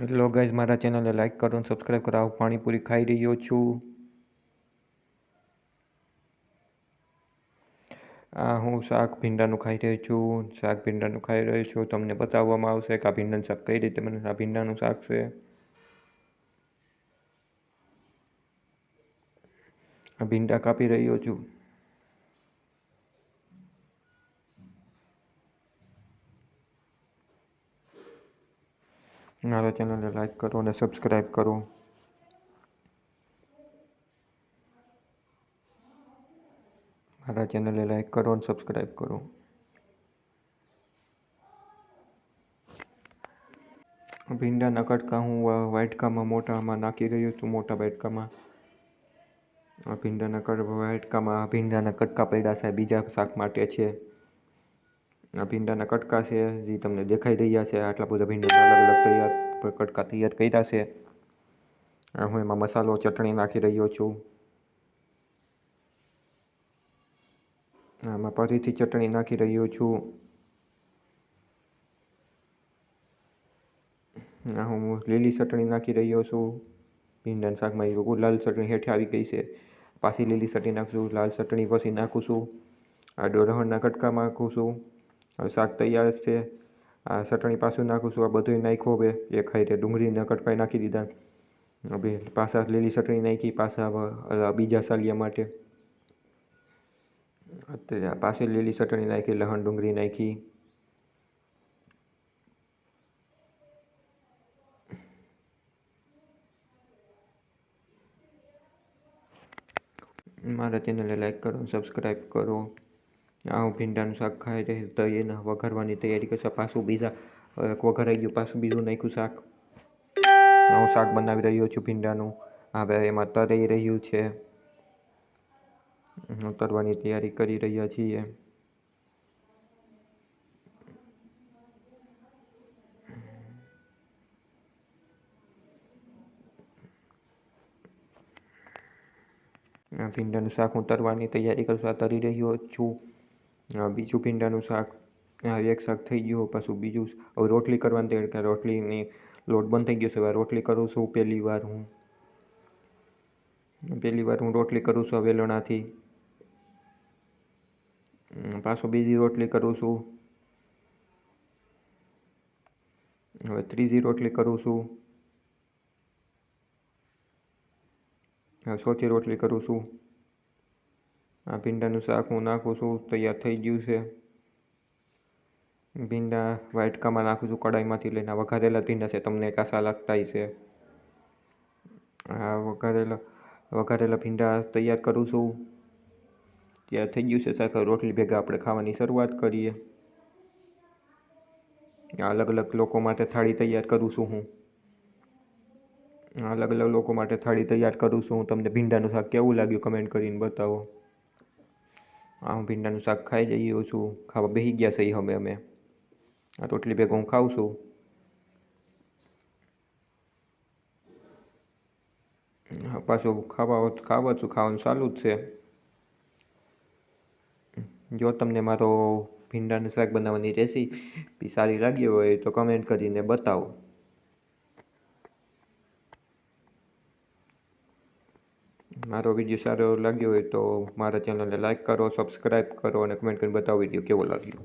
Hello guys, મારા ચેનલને like કરો અને સબસ્ક્રાઈબ કરો. હું પાણીપુરી ખાઈ રહ્યો છું. આ હું શાક ભીંડાનું ખાઈ રહ્યો છું. શાક ભીંડાનું ખાઈ રહ્યો છું. તમને બતાવવામાં આવશે કે આ ભીંડાનું શાક કઈ રીતે મને આ ભીંડાનું શાક છે. આ ભીંડા કાપી રહ્યો છું. મારા ચેનલને લાઈક કરો અને સબસ્ક્રાઈબ કરો. મારા ચેનલને લાઈક કરો અને સબસ્ક્રાઈબ કરો. ભીંડાના કટકા હું વાટકામાં મોટામાં નાખી રહ્યો છું, મોટા વાટકામાં ભીંડાના કટ વાટકામાં ભીંડાના કટકા પડ્યા છે, બીજા શાક માટે છે. આ ભીંડાના કટકા છે, જે તમને દેખાઈ રહ્યા છે. આટલા બધા ભીંડાના અલગ અલગ તૈયાર કટકા તૈયાર કર્યા છે. હું એમાં મસાલો, ચટણી નાખી રહ્યો છું. આમાં ફરીથી ચટણી નાખી રહ્યો છું. હું લીલી ચટણી નાખી રહ્યો છું. ભીંડાના શાકમાં લાલ ચટણી હેઠે આવી ગઈ છે. પાછી લીલી ચટણી નાખું લાલ ચટણી પછી નાખું છું. આ ડોરહણના કટકા નાખું છું. શાક તૈયાર છે. આ ચટણી પાછું નાખું છું. આ બધું નાખ્યું હવે. એક હાઈરે ડુંગળીના કટકા નાખી દીધા. હવે પાછા લીલી ચટણી નાખી, પાછા બીજા સાલિયા માટે. અત્યારે પાછી લીલી ચટણી નાખી લસણ ડુંગળી નાખી. મારા ચેનલને લાઈક કરો સબસ્ક્રાઈબ કરો. આ ભીંડાનું શાક ખાય છે, તો એને વઘારવાની તૈયારી કરશે. પાછું બીજા વઘારાઈ ગયું, પાછું બીજું નાખ્યું શાક. હું શાક બનાવી રહ્યો છું ભીંડાનું. હવે એમાં તરાઈ રહ્યું છે. તરવાની તૈયારી કરી રહ્યા છીએ. ભીંડાનું શાક હું તરવાની તૈયારી કરું છું તરી રહ્યો છું. બીજું ભીંડાનું શાક એક શાક થઈ ગયું, પાછું બીજું હવે રોટલી કરવાની તૈયારી રોટલીની લોટ બંધ થઈ ગયો છે, હવે રોટલી કરું છું પહેલી વાર હું. પહેલી વાર હું રોટલી કરું છું વેલણાથી. પાછો બીજી રોટલી કરું છું. હવે ત્રીજી રોટલી કરું છું. ચોથી રોટલી કરું છું. આ ભીંડાનું શાક હું નાખું છું, તૈયાર થઈ ગયું છે. ભીંડા વાટકામાં નાખું છું, કડાઈમાંથી લઈને વઘારેલા ભીંડા છે, તમને કાસા લાગતા છે. આ વઘારેલા વઘારેલા ભીંડા તૈયાર કરું છું. ત્યાં થઈ ગયું છે શાક રોટલી ભેગા આપણે ખાવાની શરૂઆત કરીએ. અલગ અલગ લોકો માટે થાળી તૈયાર કરું છું હું. અલગ અલગ લોકો માટે થાળી તૈયાર કરું છું, હું તમને ભીંડાનું શાક કેવું લાગ્યું કમેન્ટ કરીને બતાવો. આ હું ભીંડાનું શાક ખાઈ જઈએ છું. ખાવા બેસી ગયા છીએ હવે અમે. આ ટોટલી ભેગું હું ખાઉં છું. પાછું ખાવા ખાવા છું, ખાવાનું ચાલુ જ છે. જો તમને મારો ભીંડાનું શાક બનાવવાની રેસીપી સારી લાગી હોય તો કમેન્ટ કરીને બતાવો. મારો વીડિયો સારો લાગ્યો હોય તો મારા ચેનલને લાઈક કરો સબસ્ક્રાઈબ કરો અને કમેન્ટ કરીને બતાવો વીડિયો કેવો લાગ્યો.